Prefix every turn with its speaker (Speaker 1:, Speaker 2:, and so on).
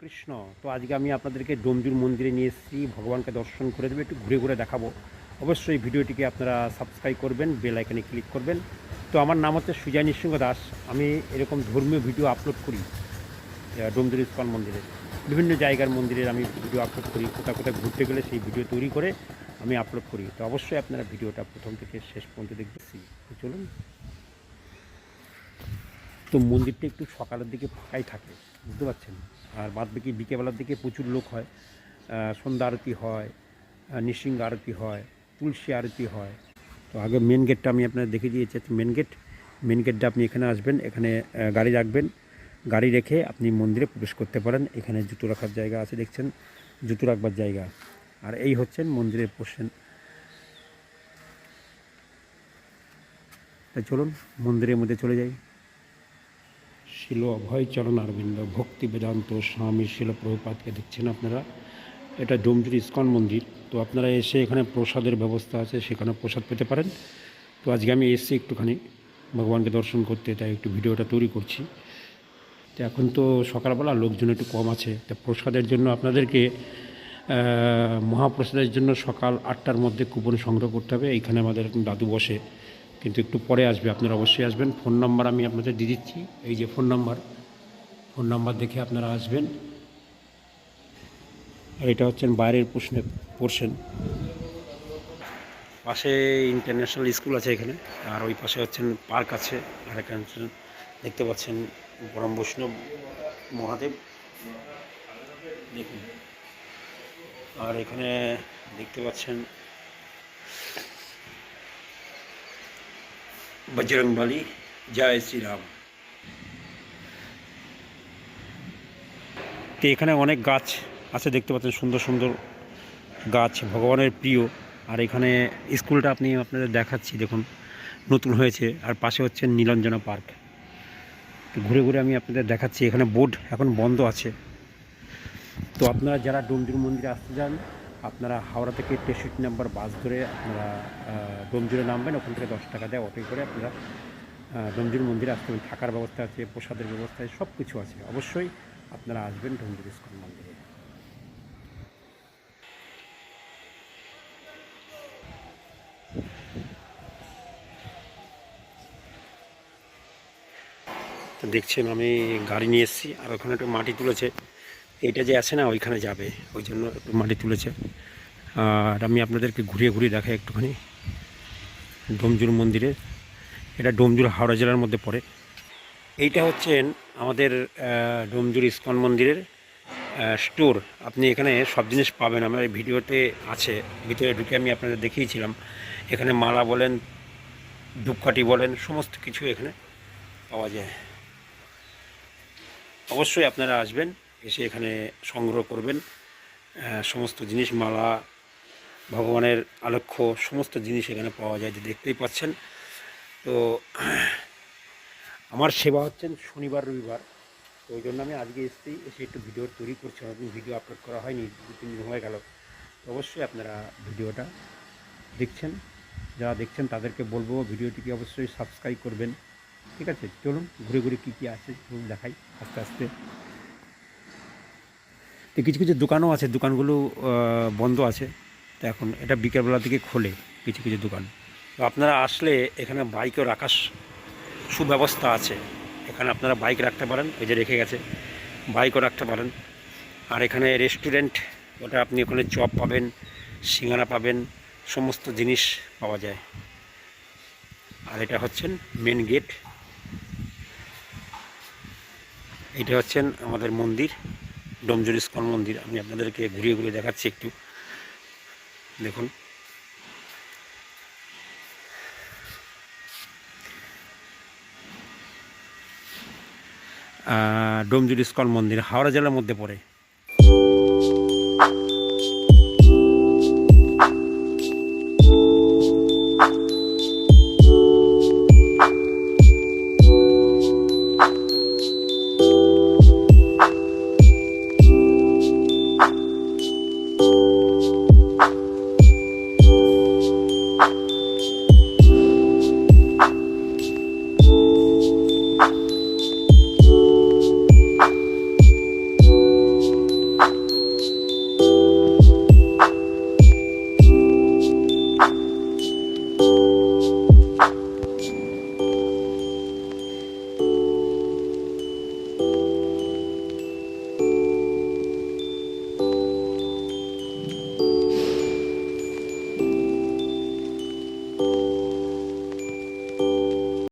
Speaker 1: কৃষ্ণ তো আজকে আমি আপনাদেরকে ডোমজুর মন্দিরে নিয়ে এসেছি, ভগবানকে দর্শন করে দেবো, একটু ঘুরে ঘুরে দেখাবো। অবশ্যই ভিডিওটিকে আপনারা সাবস্ক্রাইব করবেন বেল আইকনে ক্লিক করবেন। তো আমার নাম হচ্ছে সুজয় নৃসিংহ দাস, আমি এরকম ধর্মীয় ভিডিও আপলোড করি ডোমজুর ইস্কন মন্দিরে। বিভিন্ন জায়গার মন্দিরের আমি ভিডিও আপলোড করি কোথাও কোথাও ঘুরতে গেলে সেই ভিডিও তৈরি করে আমি আপলোড করি। তো অবশ্যই আপনারা ভিডিওটা প্রথম থেকে শেষ পর্যন্ত দেখতেছি তো চলুন। তো মন্দিরটা একটু সকালের দিকে ফাঁকাই থাকে, বুঝতে পারছেন? আর বাদ বাকি বিকেবেলার দিকে প্রচুর লোক হয়। সন্ধ্যা আরতি হয় নৃসিংহ আরতি হয়, তুলসী আরতি হয়। তো আগে মেন গেটটা আমি আপনার দেখে দিয়েছি মেন গেট মেন গেটটা আপনি এখানে আসবেন, এখানে গাড়ি রাখবেন। গাড়ি রেখে আপনি মন্দিরে প্রবেশ করতে পারেন। এখানে জুতো রাখার জায়গা আছে, দেখছেন? জুতো রাখবার জায়গা। আর এই হচ্ছেন মন্দিরের পোর্শন তাই চলুন, মন্দিরের মধ্যে চলে যাই। শিল অভয় চরণ অরবিন্দ, ভক্তি বেদান্ত স্বামী শিল প্রভুপাতকে দেখছেন আপনারা। এটা ডোমজুর ইস্কন মন্দির। তো আপনারা এসে এখানে প্রসাদের ব্যবস্থা আছে সেখানে প্রসাদ পেতে পারেন। তো আজকে আমি এসেছি একটুখানি ভগবানকে দর্শন করতে, তাই একটু ভিডিওটা তৈরি করছি। তো এখন তো সকালবেলা লোকজন একটু কম আছে। তা প্রসাদের জন্য আপনাদেরকে মহাপ্রসাদের জন্য সকাল আটটার মধ্যে কুপন সংগ্রহ করতে হবে। এইখানে আমাদের দাদু বসে কিন্তু একটু পরে আসবে, আপনারা অবশ্যই আসবেন। ফোন নাম্বার আমি আপনাদের দিয়ে দিচ্ছি। এই যে ফোন নাম্বার ফোন নাম্বার দেখে আপনারা আসবেন। আর এটা হচ্ছেন বাইরের প্রশ্নে পোর্শন পাশে ইন্টারন্যাশনাল স্কুল আছে এখানে, আর ওই পাশে হচ্ছেন পার্ক আছে। আর এখানে দেখতে পাচ্ছেন পরম বৈষ্ণব মহাদেব। দেখুন। আর এখানে দেখতে পাচ্ছেন বজরংবলী জয় শ্রীরাম তো এখানে অনেক গাছ আছে, দেখতে পাচ্ছেন সুন্দর সুন্দর গাছ, ভগবানের প্রিয়। আর এখানে স্কুলটা আপনি আপনাদের দেখাচ্ছি, দেখুন, নতুন হয়েছে। আর পাশে হচ্ছে নীলাঞ্জনা পার্ক। ঘুরে ঘুরে আমি আপনাদের দেখাচ্ছি, এখানে বোর্ড এখন বন্ধ আছে। তো আপনারা যারা ডোমজুর মন্দিরে আসতে যান আপনারা হাওড়া থেকে তেষট্টি নাম্বার বাস ধরে আপনারা ডোমজুরে নামবেন। ওখান থেকে দশ টাকা দেয় অটোয় করে আপনারা ডোমজুর মন্দিরে আসতে থাকার ব্যবস্থা আছে, প্রসাদের ব্যবস্থা আছে সব কিছু আছে। অবশ্যই আপনারা আসবেন ডোমজুর ইস্কন মন্দিরে। দেখছেন, আমি গাড়ি নিয়ে এসেছি। আর ওখানে একটু মাটি তুলেছে। এইটা যে আছে না, ওইখানে যাবে। ওই জন্য একটু মাটি তুলেছে। আর আমি আপনাদেরকে ঘুরিয়ে ঘুরিয়ে দেখাই একটুখানি। ডোমজুর মন্দিরে। এটা ডোমজুর হাওড়া জেলার মধ্যে পড়ে। এইটা হচ্ছেন আমাদের ডোমজুর ইস্কন মন্দিরের স্টোর। আপনি এখানে সব জিনিস পাবেন। আমার এই ভিডিওতে আছে। ভিতরে ঢুকে আমি আপনাদের দেখিয়েছিলাম। এখানে মালা বলেন, ধূপকাঠি বলেন, সমস্ত কিছু এখানে পাওয়া যায়। অবশ্যই আপনারা আসবেন। এসে এখানে সংগ্রহ করবেন। সমস্ত জিনিস মালা ভগবানের আলক্ষ্য, সমস্ত জিনিস এখানে পাওয়া যায়, যে দেখতেই পাচ্ছেন। তো, আমার সেবা হচ্ছেন শনিবার, রবিবার। তো ওই জন্য আমি আজকে এসেছি, এসে একটু ভিডিও তৈরি করছি। অনেকদিন ভিডিও আপলোড করা হয়নি দু তিন দিন হয়ে গেল। অবশ্যই আপনারা ভিডিওটা দেখছেন যারা দেখছেন তাদেরকে বলব। ভিডিওটিকে অবশ্যই সাবস্ক্রাইব করবেন। ঠিক আছে? চলুন, ঘুরে ঘুরে কী কী আছে, চলুন দেখাই আস্তে আস্তে। তো কিছু কিছু দোকানও আছে, দোকানগুলো বন্ধ আছে। তো এখন এটা বিকেলবেলা থেকে খোলে কিছু কিছু দোকান। তো আপনারা আসলে এখানে বাইকও রাখার সুব্যবস্থা আছে। এখানে আপনারা বাইক রাখতে পারেন, ওই যে রেখে গেছে। বাইকও রাখতে পারেন। আর এখানে রেস্টুরেন্ট, ওটা আপনি ওখানে চপ পাবেন, সিঙ্গারা পাবেন, সমস্ত জিনিস পাওয়া যায়। আর এটা হচ্ছেন মেন গেট। এটা হচ্ছেন আমাদের মন্দির। ডোমজুর ইস্কন মন্দির আমি আপনাদেরকে ঘুরিয়ে ঘুরিয়ে দেখাচ্ছি একটু। দেখুন। ডোমজুর ইস্কন মন্দির হাওড়া জেলার মধ্যে পড়ে।